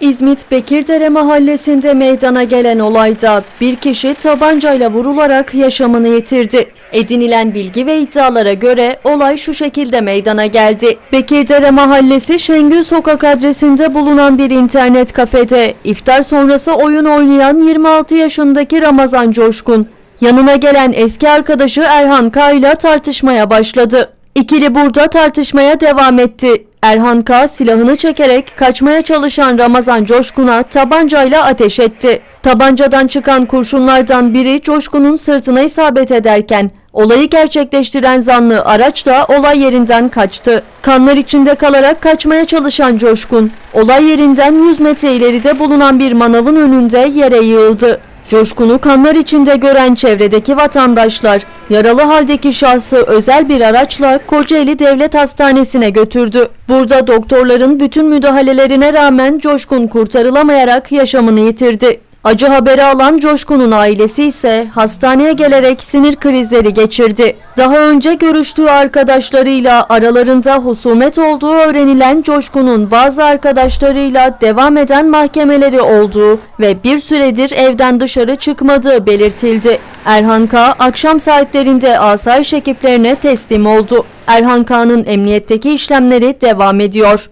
İzmit Bekirdere mahallesinde meydana gelen olayda bir kişi tabancayla vurularak yaşamını yitirdi. Edinilen bilgi ve iddialara göre olay şu şekilde meydana geldi. Bekirdere mahallesi Şengül Sokak adresinde bulunan bir internet kafede iftar sonrası oyun oynayan 26 yaşındaki Ramazan Coşkun yanına gelen eski arkadaşı Erhan K ile tartışmaya başladı. İkili burada tartışmaya devam etti. Erhan K silahını çekerek kaçmaya çalışan Ramazan Coşkun'a tabancayla ateş etti. Tabancadan çıkan kurşunlardan biri Coşkun'un sırtına isabet ederken olayı gerçekleştiren zanlı araçla olay yerinden kaçtı. Kanlar içinde kalarak kaçmaya çalışan Coşkun, olay yerinden 100 metre ileride bulunan bir manavın önünde yere yığıldı. Coşkun'u kanlar içinde gören çevredeki vatandaşlar yaralı haldeki şahsı özel bir araçla Kocaeli Devlet Hastanesi'ne götürdü. Burada doktorların bütün müdahalelerine rağmen Coşkun kurtarılamayarak yaşamını yitirdi. Acı haberi alan Coşkun'un ailesi ise hastaneye gelerek sinir krizleri geçirdi. Daha önce görüştüğü arkadaşlarıyla aralarında husumet olduğu öğrenilen Coşkun'un bazı arkadaşlarıyla devam eden mahkemeleri olduğu ve bir süredir evden dışarı çıkmadığı belirtildi. Erhan K. akşam saatlerinde asayiş ekiplerine teslim oldu. Erhan K'nın emniyetteki işlemleri devam ediyor.